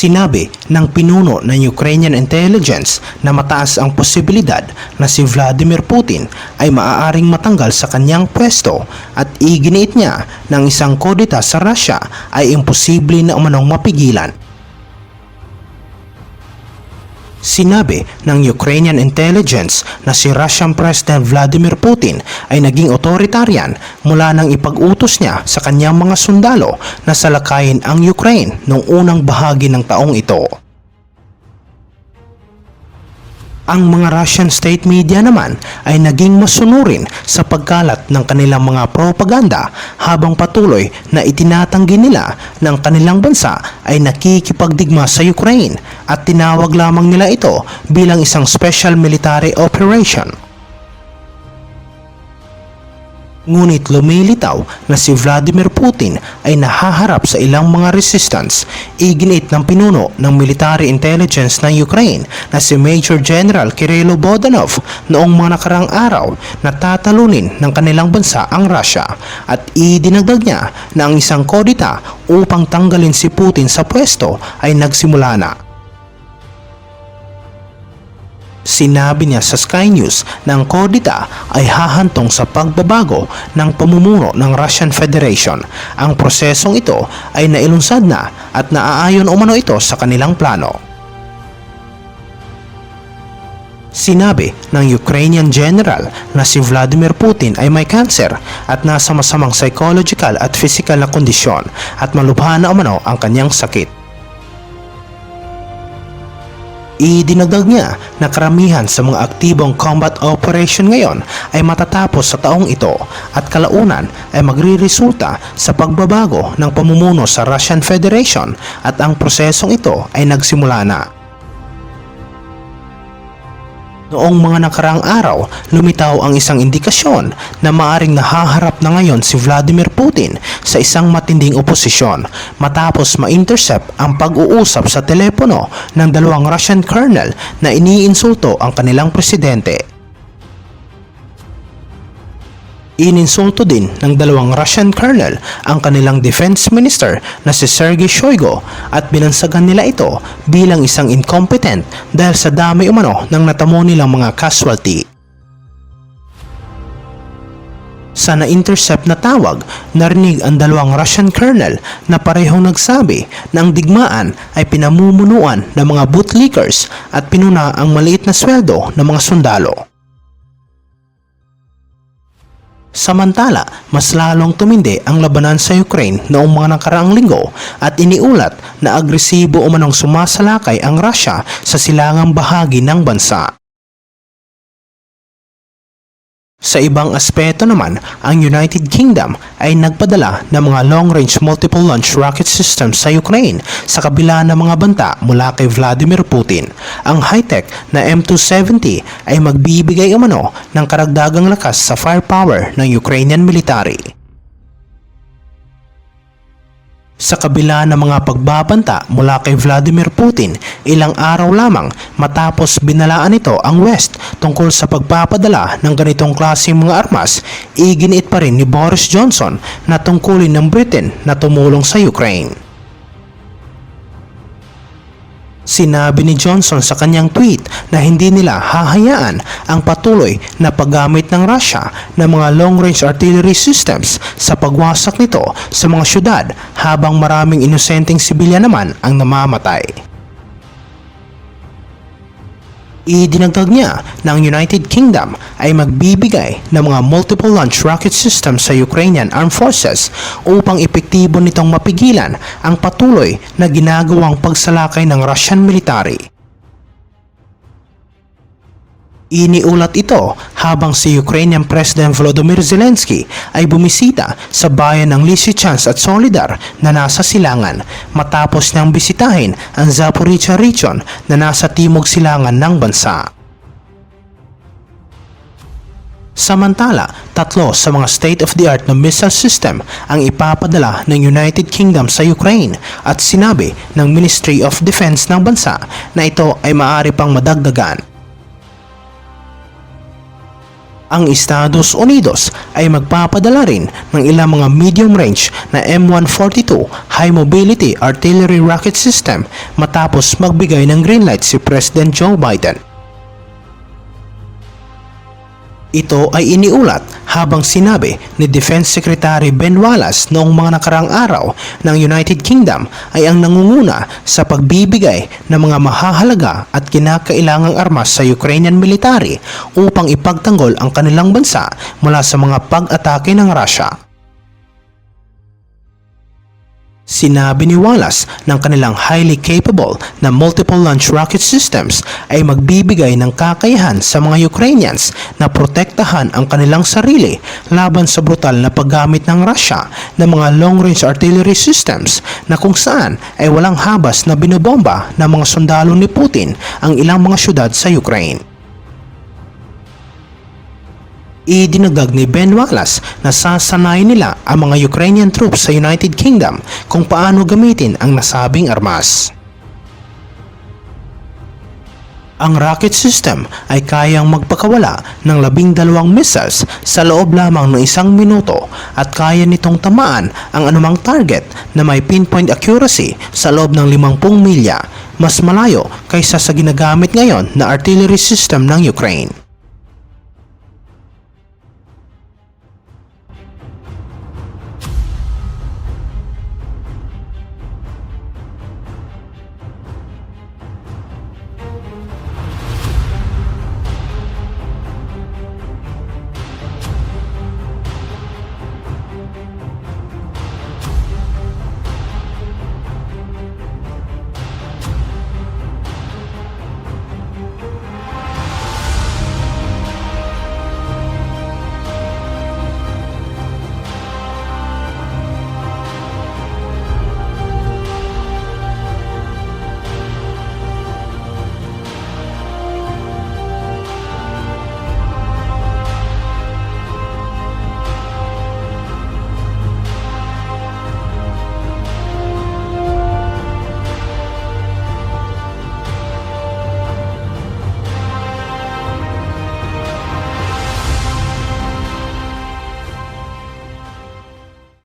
Sinabi ng pinuno ng Ukrainian intelligence na mataas ang posibilidad na si Vladimir Putin ay maaaring matanggal sa kanyang pwesto at iginiit niya ng isang kodita sa Russia ay imposible na umanong mapigilan. Sinabi ng Ukrainian intelligence na si Russian President Vladimir Putin ay naging authoritarian mula nang ipag-utos niya sa kanyang mga sundalo na salakayin ang Ukraine noong unang bahagi ng taong ito. Ang mga Russian state media naman ay naging masunurin sa pagkalat ng kanilang mga propaganda habang patuloy na itinatanggi nila ng kanilang bansa ay nakikipagdigma sa Ukraine at tinawag lamang nila ito bilang isang special military operation. Ngunit lumilitaw na si Vladimir Putin ay nahaharap sa ilang mga resistance. Iginit ng pinuno ng military intelligence ng Ukraine na si Major General Kirilo Bodanov noong mga nakarang araw na tatalunin ng kanilang bansa ang Russia at idinagdag niya na ang isang kodita upang tanggalin si Putin sa pwesto ay nagsimula na. Sinabi niya sa Sky News na ang kodita ay hahantong sa pagbabago ng pamumuno ng Russian Federation. Ang prosesong ito ay nailunsad na at naaayon umano ito sa kanilang plano. Sinabi ng Ukrainian general na si Vladimir Putin ay may cancer at nasa masamang psychological at physical na kondisyon at malubha na umano ang kanyang sakit. Idinagdag niya na karamihan sa mga aktibong combat operation ngayon ay matatapos sa taong ito at kalaunan ay magriresulta sa pagbabago ng pamumuno sa Russian Federation at ang prosesong ito ay nagsimula na. Noong mga nakarang araw, lumitaw ang isang indikasyon na maaring nahaharap na ngayon si Vladimir Putin sa isang matinding oposisyon matapos ma-intercept ang pag-uusap sa telepono ng dalawang Russian colonel na iniinsulto ang kanilang presidente. Ininsulto din ng dalawang Russian colonel ang kanilang defense minister na si Sergei Shoigu at binansagan nila ito bilang isang incompetent dahil sa dami umano ng natamo nilang mga casualty. Sa na-intercept na tawag, narinig ang dalawang Russian colonel na parehong nagsabi na ang digmaan ay pinamumunuan ng mga bootlickers at pinuna ang maliit na sweldo ng mga sundalo. Samantala, mas lalong tumindi ang labanan sa Ukraine noong mga nakaraang linggo at iniulat na agresibo umanong sumasalakay ang Russia sa silangang bahagi ng bansa. Sa ibang aspeto naman, ang United Kingdom ay nagpadala ng mga long-range multiple launch rocket systems sa Ukraine sa kabila ng mga banta mula kay Vladimir Putin. Ang high-tech na M270 ay magbibigay umano ng karagdagang lakas sa firepower ng Ukrainian military. Sa kabila ng mga pagbabanta mula kay Vladimir Putin, ilang araw lamang matapos binalaan nito ang West tungkol sa pagpapadala ng ganitong klaseng mga armas, iginiit pa rin ni Boris Johnson na tungkulin ng Britain na tumulong sa Ukraine. Sinabi ni Johnson sa kanyang tweet na hindi nila hahayaan ang patuloy na paggamit ng Russia ng mga long-range artillery systems sa pagwasak nito sa mga syudad habang maraming inosenteng sibilyan naman ang namamatay. Idinagdag niya na ang United Kingdom ay magbibigay ng mga multiple launch rocket systems sa Ukrainian Armed Forces upang epektibo nitong mapigilan ang patuloy na ginagawang pagsalakay ng Russian military. Iniulat ito habang si Ukrainian President Volodymyr Zelensky ay bumisita sa bayan ng Lysychansk at Solidar na nasa silangan matapos niyang bisitahin ang Zaporizhia region na nasa timog silangan ng bansa. Samantala, tatlo sa mga state-of-the-art na missile system ang ipapadala ng United Kingdom sa Ukraine at sinabi ng Ministry of Defense ng bansa na ito ay maaari pang madagdagan ang Estados Unidos ay magpapadala rin ng ilang mga medium-range na M142 High Mobility Artillery Rocket System matapos magbigay ng green light si President Joe Biden. Ito ay iniulat habang sinabi ni Defense Secretary Ben Wallace noong mga nakarang araw ng United Kingdom ay ang nangunguna sa pagbibigay ng mga mahahalaga at kinakailangang armas sa Ukrainian military upang ipagtanggol ang kanilang bansa mula sa mga pag-atake ng Russia. Sinabi ni Wallace ng kanilang highly capable na multiple launch rocket systems ay magbibigay ng kakayahan sa mga Ukrainians na protektahan ang kanilang sarili laban sa brutal na paggamit ng Russia ng mga long-range artillery systems na kung saan ay walang habas na binobomba ng mga sundalo ni Putin ang ilang mga syudad sa Ukraine. Idinagdag ni Ben Wallace na sasanayin nila ang mga Ukrainian troops sa United Kingdom kung paano gamitin ang nasabing armas. Ang rocket system ay kayang magpakawala ng labing dalawang missiles sa loob lamang ng isang minuto at kaya nitong tamaan ang anumang target na may pinpoint accuracy sa loob ng 50 milya, mas malayo kaysa sa ginagamit ngayon na artillery system ng Ukraine.